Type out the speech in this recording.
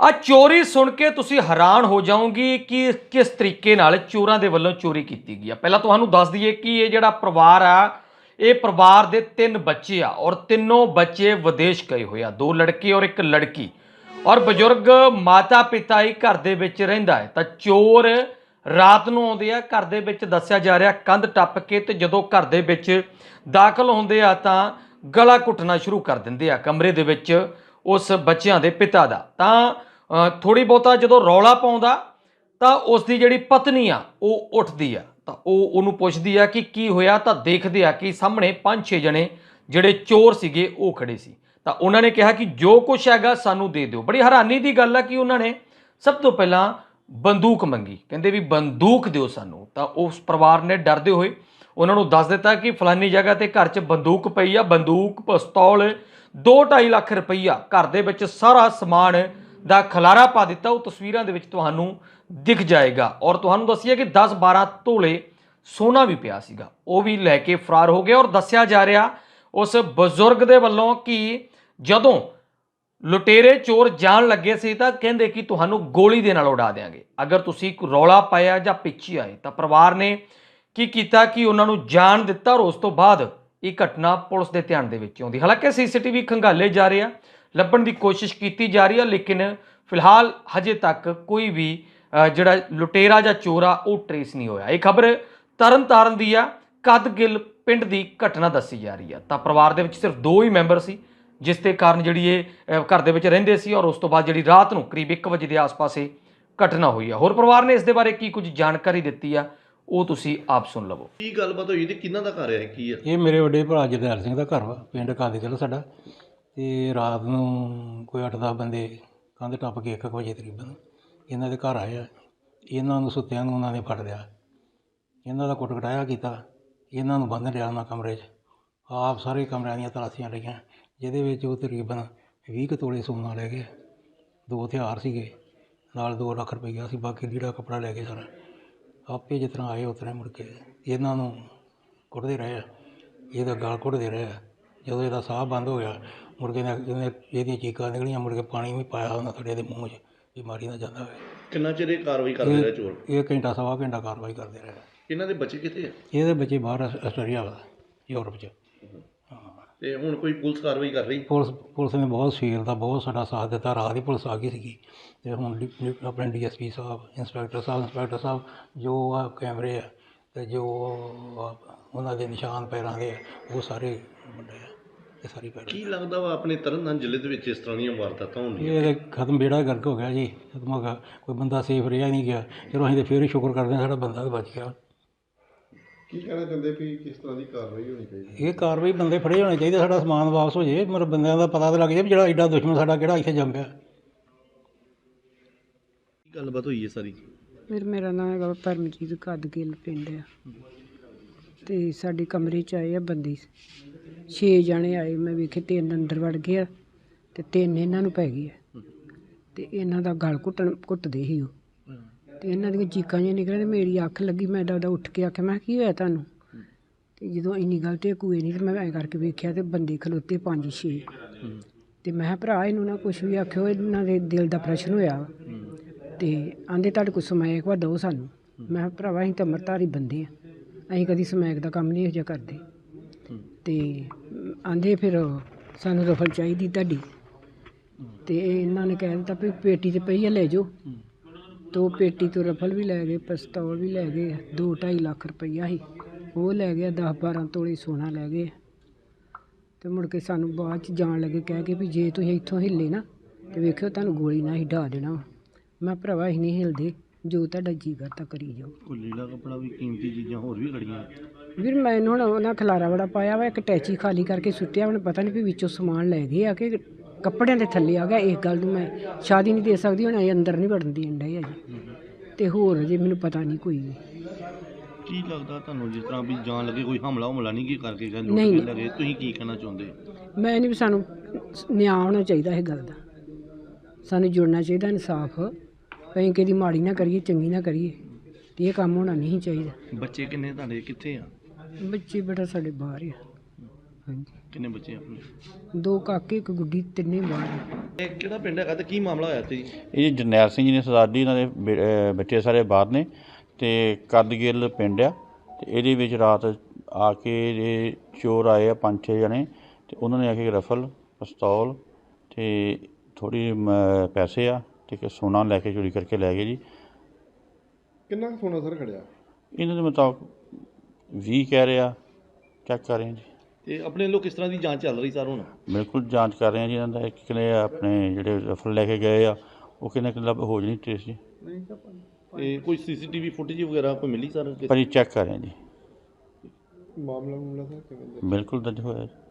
ਆ ਚੋਰੀ ਸੁਣ ਕੇ ਤੁਸੀਂ ਹੈਰਾਨ ਹੋ ਜਾਓਗੇ ਕਿ ਕਿਸ ਤਰੀਕੇ ਨਾਲ ਚੋਰਾਂ ਦੇ ਵੱਲੋਂ ਚੋਰੀ ਕੀਤੀ ਗਈ ਆ। ਪਹਿਲਾਂ ਤੁਹਾਨੂੰ ਦੱਸ ਦਈਏ ਕਿ ਇਹ ਜਿਹੜਾ ਪਰਿਵਾਰ ਆ, ਇਹ ਪਰਿਵਾਰ ਦੇ ਤਿੰਨ ਬੱਚੇ ਆ ਔਰ ਤਿੰਨੋਂ ਬੱਚੇ ਵਿਦੇਸ਼ ਗਏ ਹੋਏ ਆ। ਦੋ ਲੜਕੇ ਔਰ ਇੱਕ ਲੜਕੀ। ਔਰ ਬਜ਼ੁਰਗ ਮਾਤਾ ਪਿਤਾ ਹੀ ਘਰ ਦੇ ਵਿੱਚ ਰਹਿੰਦਾ ਹੈ। ਤਾਂ ਚੋਰ ਰਾਤ ਨੂੰ ਆਉਂਦੇ ਆ, ਘਰ ਦੇ ਵਿੱਚ ਦੱਸਿਆ ਜਾ ਰਿਹਾ, ਕੰਧ ਟੱਪ ਕੇ ਤੇ ਜਦੋਂ ਘਰ ਦੇ ਵਿੱਚ ਦਾਖਲ ਹੁੰਦੇ ਆ ਤਾਂ ਗਲਾ ਘੁੱਟਣਾ ਸ਼ੁਰੂ ਕਰ ਦਿੰਦੇ ਆ ਕਮਰੇ ਦੇ ਵਿੱਚ ਉਸ ਬੱਚਿਆਂ ਦੇ ਪਿਤਾ ਦਾ। ਤਾਂ ਥੋੜੀ ਬਹੁਤਾ ਜਦੋਂ ਰੌਲਾ ਪਾਉਂਦਾ ਤਾਂ ਉਸ ਦੀ ਜਿਹੜੀ ਪਤਨੀ ਆ, ਉਹ ਉੱਠਦੀ ਆ। ਤਾਂ ਉਹ ਉਹਨੂੰ ਪੁੱਛਦੀ ਆ ਕਿ ਕੀ ਹੋਇਆ? ਤਾਂ ਦੇਖਦੇ ਆ ਕਿ ਸਾਹਮਣੇ ਪੰਜ ਛੇ ਜਣੇ ਜਿਹੜੇ ਚੋਰ ਸੀਗੇ, ਉਹ ਖੜੇ ਸੀ। ਤਾਂ ਉਹਨਾਂ ਨੇ ਕਿਹਾ ਕਿ ਜੋ ਕੁਝ ਹੈਗਾ ਸਾਨੂੰ ਦੇ ਦਿਓ। ਬੜੀ ਹੈਰਾਨੀ ਦੀ ਗੱਲ ਆ ਕਿ ਉਹਨਾਂ ਨੇ ਸਭ ਤੋਂ ਪਹਿਲਾਂ ਬੰਦੂਕ ਮੰਗੀ। ਕਹਿੰਦੇ ਵੀ ਬੰਦੂਕ ਦਿਓ ਸਾਨੂੰ। ਤਾਂ ਉਸ ਪਰਿਵਾਰ ਨੇ ਡਰਦੇ ਹੋਏ ਉਹਨਾਂ ਨੂੰ ਦੱਸ ਦਿੱਤਾ ਕਿ ਫਲਾਨੀ ਜਗ੍ਹਾ ਤੇ ਘਰ 'ਚ ਬੰਦੂਕ ਪਈ ਆ। ਬੰਦੂਕ, ਪਿਸਤੌਲ 2.5 ਲੱਖ ਰੁਪਈਆ ਘਰ ਦੇ ਵਿੱਚ ਸਾਰਾ ਸਮਾਨ ਦਾ ਖਲਾਰਾ ਪਾ ਦਿੱਤਾ, ਉਹ ਤਸਵੀਰਾਂ ਦੇ ਵਿੱਚ ਤੁਹਾਨੂੰ ਦਿਖ ਜਾਏਗਾ। ਔਰ ਤੁਹਾਨੂੰ ਦੱਸਿਆ ਕਿ 10-12 ਤੋਲੇ ਸੋਨਾ ਵੀ ਪਿਆ ਸੀਗਾ। ਉਹ ਵੀ ਲੈ ਕੇ ਫਰਾਰ ਹੋ ਗਿਆ ਔਰ ਦੱਸਿਆ ਜਾ ਰਿਹਾ ਉਸ ਬਜ਼ੁਰਗ ਦੇ ਵੱਲੋਂ ਕਿ ਜਦੋਂ ਲੁਟੇਰੇ ਚੋਰ ਜਾਣ ਲੱਗੇ ਸੀ ਤਾਂ ਕਹਿੰਦੇ ਕਿ ਤੁਹਾਨੂੰ ਗੋਲੀ ਦੇ ਨਾਲ ਉਡਾ ਦੇਾਂਗੇ ਅਗਰ ਤੁਸੀਂ ਕੋਈ ਰੌਲਾ ਪਾਇਆ ਜਾਂ ਪਿੱਛੇ ਆਏ ਤਾਂ ਪਰਿਵਾਰ ਨੇ ਕੀ ਕੀਤਾ ਕਿ ਉਹਨਾਂ ਨੂੰ ਜਾਣ ਦਿੱਤਾ ਔਰ ਉਸ ਤੋਂ ਬਾਅਦ ਇਹ ਘਟਨਾ ਪੁਲਿਸ ਦੇ ਧਿਆਨ ਦੇ ਵਿੱਚ ਆਉਂਦੀ। ਹਾਲਾਂਕਿ ਸੀਸੀਟੀਵੀ ਖੰਗਾਲੇ ਜਾ ਰਹੇ ਆ, ਲੱਭਣ ਦੀ ਕੋਸ਼ਿਸ਼ ਕੀਤੀ ਜਾ ਰਹੀ ਆ, ਲੇਕਿਨ ਫਿਲਹਾਲ ਹਜੇ ਤੱਕ ਕੋਈ ਵੀ ਜਿਹੜਾ ਲੁਟੇਰਾ ਜਾਂ ਚੋਰਾ, ਉਹ ਟਰੇਸ ਨਹੀਂ ਹੋਇਆ। ਇਹ ਖਬਰ ਤਰਨ ਤਾਰਨ ਦੀ ਆ, ਕਦਗਿੱਲ ਪਿੰਡ ਦੀ ਘਟਨਾ ਦੱਸੀ ਜਾ ਰਹੀ ਆ। ਤਾਂ ਪਰਿਵਾਰ ਦੇ ਵਿੱਚ ਸਿਰਫ ਦੋ ਹੀ ਮੈਂਬਰ ਸੀ, ਜਿਸ ਦੇ ਕਾਰਨ ਜਿਹੜੀ ਇਹ ਘਰ ਦੇ ਵਿੱਚ ਰਹਿੰਦੇ ਸੀ ਔਰ ਉਸ ਤੋਂ ਬਾਅਦ ਜਿਹੜੀ ਰਾਤ ਨੂੰ ਕਰੀਬ 1 ਵਜੇ ਦੇ ਆਸ-ਪਾਸ ਇਹ ਘਟਨਾ ਹੋਈ ਆ। ਹੋਰ ਪਰਿਵਾਰ ਨੇ ਇਸ ਦੇ ਬਾਰੇ ਕੀ ਕੁਝ ਜਾਣਕਾਰੀ ਦਿੱਤੀ ਆ ਉਹ ਤੁਸੀਂ ਆਪ ਸੁਣ ਲਵੋ। ਕੀ ਗੱਲਬਾਤ ਹੋਈ? ਤੇ ਕਿਹਨਾਂ ਦਾ ਘਰ ਹੈ? ਕੀ ਹੈ? ਇਹ ਮੇਰੇ ਵੱਡੇ ਭਰਾ ਜਰਨੈਲ ਸਿੰਘ ਦਾ ਘਰ ਵਾ ਪਿੰਡ ਕਾਦੀਗਲ ਸਾਡਾ। ਤੇ ਰਾਤ ਨੂੰ ਕੋਈ 8-10 ਬੰਦੇ ਕੰਧ ਟੱਪ ਕੇ 1 ਵਜੇ ਤਕਰੀਬਨ ਇਹਨਾਂ ਦੇ ਘਰ ਆਏ ਆ। ਇਹਨਾਂ ਨੂੰ ਸੁੱਤਿਆਂ ਨੂੰ ਉਹਨਾਂ ਨੇ ਫੜ ਲਿਆ। ਇਹਨਾਂ ਦਾ ਕੁੱਟ ਕਟਾਇਆ ਕੀਤਾ। ਇਹਨਾਂ ਨੂੰ ਬੰਨ੍ਹ ਲਿਆ ਉਹਨਾਂ ਕਮਰੇ 'ਚ। ਆਪ ਸਾਰੇ ਕਮਰਿਆਂ ਦੀਆਂ ਤਲਾਸ਼ੀਆਂ ਲਈਆਂ ਜਿਹਦੇ ਵਿੱਚ ਉਹ ਤਕਰੀਬਨ 20 ਕੁ ਤੋਲੇ ਸੋਨਾ ਲੈ ਗਏ। ਦੋ ਹਥਿਆਰ ਸੀਗੇ ਨਾਲ 2 ਲੱਖ ਰੁਪਈਆ ਸੀ ਬਾਕੀ ਲੀੜਾ ਕੱਪੜਾ ਲੈ ਗਏ ਸਾਰਾ। ਆਪੇ ਜਿਸ ਤਰ੍ਹਾਂ ਆਏ ਉਸ ਤਰ੍ਹਾਂ ਹੀ ਮੁੜ ਕੇ ਇਹਨਾਂ ਨੂੰ ਕੁੱਟਦੇ ਰਹੇ ਇਹਦਾ ਗਲ ਘੁੱਟਦੇ ਰਹੇ ਜਦੋਂ ਇਹਦਾ ਸਾਹ ਬੰਦ ਹੋ ਗਿਆ ਮੁੜ ਕੇ ਇਹਨੇ- ਇਹਦੀਆਂ ਚੀਕਾਂ ਨਿਕਲੀਆਂ ਮੁੜ ਕੇ ਪਾਣੀ ਵੀ ਪਾਇਆ ਉਹਨਾਂ ਥੋੜੇ ਦੇ ਮੂੰਹ 'ਚ ਵੀ ਮਾਰੀ ਨਾ ਜਾਂਦਾ ਹੋਵੇ। ਕਿੰਨਾ ਚਿਰ ਇਹ ਕਾਰਵਾਈ ਕਰਦੇ ਰਹੇ ਚੋਰ? ਇਹ ਘੰਟਾ ਸਵਾ ਘੰਟਾ ਕਾਰਵਾਈ ਕਰਦੇ ਰਹੇ। ਇਹਨਾਂ ਦੇ ਬੱਚੇ ਕਿੱਥੇ ਆ? ਇਹਦੇ ਬੱਚੇ ਬਾਹਰ ਆਸ- ਆਸਟ੍ਰੇਲੀਆ ਵਾ ਯੂਰਪ 'ਚ। ਤੇ ਹੁਣ ਕੋਈ ਪੁਲਿਸ ਕਾਰਵਾਈ ਕਰ ਰਹੀ? ਪੁਲਿਸ ਪੁਲਿਸ ਨੇ ਬਹੁਤ ਸਵੇਰ ਦਾ ਬਹੁਤ ਸਾਡਾ ਸਾਥ ਦਿੱਤਾ। ਰਾਤ ਹੀ ਪੁਲਿਸ ਆ ਗਈ ਸੀਗੀ। ਤੇ ਹੁਣ ਡਿ- ਡਿ- ਆਪਣੇ ਡੀਐਸਪੀ ਸਾਹਿਬ ਇੰਸਪੈਕਟਰ ਸਾਹਿਬ ਇੰਸਪੈਕਟਰ ਸਾਹਿਬ ਜੋ ਆ ਕੈਮਰੇ ਆ ਤੇ ਜੋ ਆ ਉਹਨਾਂ ਦੇ ਨਿਸ਼ਾਨ ਪੈਰਾਂ ਦੇ ਆ, ਉਹ ਸਾਰੇ ਵੱਡੇ ਆ। ਇਹ ਸਾਰੀ ਪੈਰ ਕੀ ਲੱਗਦਾ ਵਾ ਆਪਣੇ ਤਰਨਤਾਰਨ ਜ਼ਿਲ੍ਹੇ ਦੇ ਵਿੱਚ ਇਸ ਤਰ੍ਹਾਂ ਦੀਆਂ ਵਾਰਦਾਤਾਂ ਹੁੰਦੀਆਂ? ਇਹ ਤਾਂ ਖਤਮ ਬੇੜਾ ਗਰਕ ਹੋ ਗਿਆ ਜੀ। ਖਤਮ ਹੋ ਗਿਆ। ਕੋਈ ਬੰਦਾ ਸੇਫ ਰਿਹਾ ਨਹੀਂ ਗਿਆ। ਚਲੋ ਅਸੀਂ ਤਾਂ ਫਿਰ ਹੀ ਸ਼ੁਕਰ ਕਰਦੇ ਹਾਂ ਸਾਡਾ ਬੰਦਾ ਤਾਂ ਬਚ ਗਿਆ। ਕੀ ਕਹਿਣਾ ਚਾਹੁੰਦੇ ਵੀ ਕਿਸ ਤਰ੍ਹਾਂ ਦੀ ਕਾਰਵਾਈ ਹੋਣੀ ਚਾਹੀਦੀ? ਇਹ ਕਾਰਵਾਈ ਬੰਦੇ ਫੜੇ ਹੋਣੇ ਚਾਹੀਦੇ ਸਾਡਾ ਸਮਾਨ ਵਾਪਸ ਹੋ ਜੇ ਮਤਲਬ ਬੰਦਿਆਂ ਦਾ ਪਤਾ ਤਾਂ ਲੱਗ ਜਾਏ ਵੀ ਜਿਹੜਾ ਐਡਾ ਦੁਸ਼ਮਣ ਸਾਡਾ ਕਿਹੜਾ ਇੱਥੇ ਜੰਮ ਪਿਆ। ਕੀ ਗੱਲਬਾਤ ਹੋਈ ਹੈ ਸਾਰੀ? ਮੇਰਾ ਮੇਰਾ ਨਾਮ ਹੈਗਾ ਪਰਮਜੀਤ ਕਦਗਿੱਲ ਪਿੰਡ ਆ। ਤੇ ਸਾਡੇ ਕਮਰੇ 'ਚ ਆਏ ਆ ਬੰਦੇ। ਛੇ ਜਣੇ ਆਏ ਮੈਂ ਵੇਖੇ ਤਿੰਨ ਅੰਦਰ ਵੜ ਗਏ ਆ ਤੇ ਤਿੰਨ ਇਹਨਾਂ ਨੂੰ ਪੈ ਗਈ ਆ। ਤੇ ਇਹਨਾਂ ਦਾ ਗਲ ਘੁੱਟਣ ਘੁੱਟਦੇ ਸੀ ਉਹ। ਤੇ ਇਹਨਾਂ ਦੀਆਂ ਚੀਕਾਂ ਜਿਹੀਆਂ ਨਿਕਲੀਆਂ ਮੇਰੀ ਅੱਖ ਲੱਗੀ ਮੈਂ ਦਾਦਾ ਉੱਠ ਕੇ ਆਖਿਆ ਮੈਂ ਕਿਹਾ, ਕੀ ਹੋਇਆ ਤੁਹਾਨੂੰ? ਤੇ ਜਦੋਂ ਇੰਨੀ ਗੱਲ ਤੇ ਕੋਈ ਨਹੀਂ ਤੇ ਮੈਂ ਐਂ ਕਰਕੇ ਵੇਖਿਆ ਤੇ ਬੰਦੇ ਖਲੋਤੇ ਪੰਜ ਛੇ। ਤੇ ਮੈਂ ਕਿਹਾ, ਭਰਾ ਇਹਨੂੰ ਨਾ ਕੁਛ ਵੀ ਆਖਿਓ ਇਹਨਾਂ ਦੇ ਦਿਲ ਦਾ ਪ੍ਰਸ਼ਨ ਹੋਇਆ ਵਾ। ਤੇ ਆਂਦੇ ਤੁਹਾਡੇ ਕੋਲ ਸਮੈਕ ਵਾ ਦਿਓ ਸਾਨੂੰ। ਮੈਂ ਕਿਹਾ, ਭਰਾਵਾ ਅਸੀਂ ਤਾਂ ਅੰਮ੍ਰਿਤਧਾਰੀ ਬੰਦੇ ਆ। ਅਸੀਂ ਕਦੀ ਸਮੈਕ ਦਾ ਕੰਮ ਨਹੀਂ ਇਹੋ ਜਿਹਾ ਕਰਦੇ। ਤੇ ਆਂਦੇ ਫਿਰ ਸਾਨੂੰ ਰਫਲ ਚਾਹੀਦੀ ਤੁਹਾਡੀ। ਤੇ ਇਹਨਾਂ ਨੇ ਕਹਿ ਦਿੱਤਾ ਵੀ ਪੇਟੀ ਤੇ ਪਈ ਆ ਲੈ ਜਾਓ। ਤੋ ਪੇਟੀ ਤੋਂ ਰਫਲ ਵੀ ਲੈ ਗਏ ਪਿਸਤੌਲ ਵੀ ਲੈ ਗਏ 2.5 ਲੱਖ ਰੁਪਈਆ ਸੀ। ਉਹ ਲੈ ਗਿਆ 10 12 ਤੋਲੇ ਸੋਨਾ ਲੈ ਗਏ। ਤੇ ਮੁੜ ਕੇ ਸਾਨੂੰ ਬਾਅਦ ਚ ਜਾਣ ਲੱਗੇ ਕਹਿ ਕੇ ਵੀ ਜੇ ਤੁਸੀਂ ਇੱਥੋਂ ਹਿੱਲੇ ਨਾ ਤੇ ਵੇਖਿਓ ਤੁਹਾਨੂੰ ਗੋਲੀ ਨਾਲ ਹੀ ਢਾ ਦੇਣਾ ਵਾ। ਮੈਂ ਭਰਾਵਾ ਅਸੀਂ ਨਹੀਂ ਹਿਲਦੇ ਜੋ ਤੁਹਾਡਾ ਜੀ ਕਰਦਾ ਕਰੀ ਜਾਓ। ਕੋਈ ਲੀੜਾ ਕੱਪੜਾ ਵੀ ਕੀਮਤੀ ਚੀਜ਼ਾਂ ਹੋਰ ਵੀ ਖੜੀਆਂ। ਵੀਰ ਮੈਨੂੰ ਹੁਣ ਉਹਨਾਂ ਖਲਾਰਾ ਬੜਾ ਪਾਇਆ ਵਾ ਇੱਕ ਟੈਚੀ ਖਾਲੀ ਕਰਕੇ ਸੁੱਟਿਆ ਹੁਣ ਪਤਾ ਨਹੀਂ ਵੀ ਵਿੱਚੋਂ ਸਮਾਨ ਲੈ ਗਏ ਆ ਕਿ ਕੱਪੜਿਆਂ ਦੇ ਥੱਲੇ ਆ ਗਿਆ ਇਸ ਗੱਲ ਨੂੰ ਮੈਂ ਸ਼ਾਦੀ ਨਹੀਂ ਦੇ ਸਕਦੀ ਹੁਣ ਇਹ ਅੰਦਰ ਨਹੀਂ ਵੜਨ ਦੇਣ ਡਏ ਅਜੇ। ਤੇ ਹੋਰ ਅਜੇ ਮੈਨੂੰ ਪਤਾ ਨਹੀਂ ਕੋਈ ਵੀ। ਕੀ ਲੱਗਦਾ ਤੁਹਾਨੂੰ ਜਿਸ ਤਰ੍ਹਾਂ ਵੀ ਜਾਣ ਲੱਗੇ ਕੋਈ ਹਮਲਾ ਹਮਲਾ ਨਹੀਂ ਕੀ ਕਰਕੇ ਗਏ ਨਹੀਂ, ਲੁੱਟ ਨਹੀਂ। ਲਗੇ? ਤੁਸੀਂ ਕੀ ਕਹਿਣਾ ਚਾਹੁੰਦੇ? ਮੈਂ ਨਹੀਂ ਵੀ ਸਾਨੂੰ ਨਿਆਂ ਹੋਣਾ ਚਾਹੀਦਾ ਇਹ ਗੱਲ ਦਾ। ਸਾਨੂੰ ਜੁੜਨਾ ਚਾਹੀਦਾ ਇਨਸਾਫ। ਅਸੀਂ ਕਿਹਦੀ ਮਾੜੀ ਨਾ ਕਰੀਏ ਚੰਗੀ ਨਾ ਕਰੀਏ। ਤੇ ਇਹ ਕੰਮ ਹੋਣਾ ਨਹੀਂ ਚਾਹੀਦਾ। ਬੱਚੇ ਕਿੰਨੇ ਤੁਹਾਡੇ? ਕਿੱਥੇ ਆ? ਬੱਚੇ ਬੇਟਾ ਸਾਡੇ ਬਾਹਰ ਆ। ਹਾਂਜੀ। ਕਿੰਨੇ ਬੱਚੇ ਆ ਆਪਣੇ? ਦੋ ਕਾਕੇ ਇੱਕ ਗੁੱਡੀ ਤਿੰਨੇ ਬਾਹਰ ਇਹ ਕਿਹੜਾ ਪਿੰਡ ਹੈਗਾ ਤੇ ਕੀ ਮਾਮਲਾ ਹੋਇਆ ਤੇ ਜੀ? ਇਹ ਜਰਨੈਲ ਸਿੰਘ ਜੀ ਨੇ ਸਰਦਾਰ ਜੀ ਇਹਨਾਂ ਦੇ ਬੇ- ਅਹ ਬੱਚੇ ਸਾਰੇ ਬਾਹਰ ਨੇ ਤੇ ਕਦਗਿੱਲ ਪਿੰਡ ਆ ਤੇ ਇਹਦੇ ਵਿੱਚ ਰਾਤ ਆ ਕੇ ਇਹ ਚੋਰ ਆਏ ਆ ਪੰਜ ਛੇ ਜਣੇ ਤੇ ਉਹਨਾਂ ਨੇ ਆ ਕੇ ਰਫਲ ਪਿਸਤੌਲ ਤੇ ਥੋੜੀ ਪੈਸੇ ਆ ਤੇ ਇੱਕ ਸੋਨਾ ਲੈ ਕੇ ਚੋਰੀ ਕਰਕੇ ਲੈ ਗਏ ਜੀ। ਕਿੰਨਾ ਕੁ ਸੋਨਾ ਸਰ ਖੜਿਆ? ਇਹਨਾਂ ਦੇ ਮੁਤਾਬਕ 20 ਕਹਿ ਰਿਹਾ ਚੈੱਕ ਕਰ ਰਹੇ ਹਾਂ ਜੀ। ਤੇ ਆਪਣੇ ਵੱਲੋਂ ਕਿਸ ਤਰ੍ਹਾਂ ਦੀ ਜਾਂਚ ਚੱਲ ਰਹੀ ਸਰ ਹੁਣ? ਬਿਲਕੁਲ ਜਾਂਚ ਕਰ ਰਹੇ ਹਾਂ ਜੀ ਇਹਨਾਂ ਦਾ। ਇੱਕ ਕਿਨੇ ਆਪਣੇ ਜਿਹੜੇ ਰਫਲ ਲੈ ਕੇ ਗਏ ਆ ਉਹ ਕਿੰਨੇ ਕਿੰਨਾ ਹੋ ਜਣੀ ਟ੍ਰੇਸ ਜੀ। ਤੇ ਕੋਈ ਸੀਸੀਟੀਵੀ ਫੁਟੇਜ ਵਗੈਰਾ ਕੋਈ ਮਿਲੀ ਸਰ? ਪਰ ਇਹ ਚੈੱਕ ਕਰ ਰਹੇ ਹਾਂ ਜੀ। ਮਾਮਲਾ ਮਾਮਲਾ ਸਰ ਕਿਵੇਂ ਦਾ ਬਿਲਕੁਲ ਦਰਜ ਹੋਇਆ ਜੀ।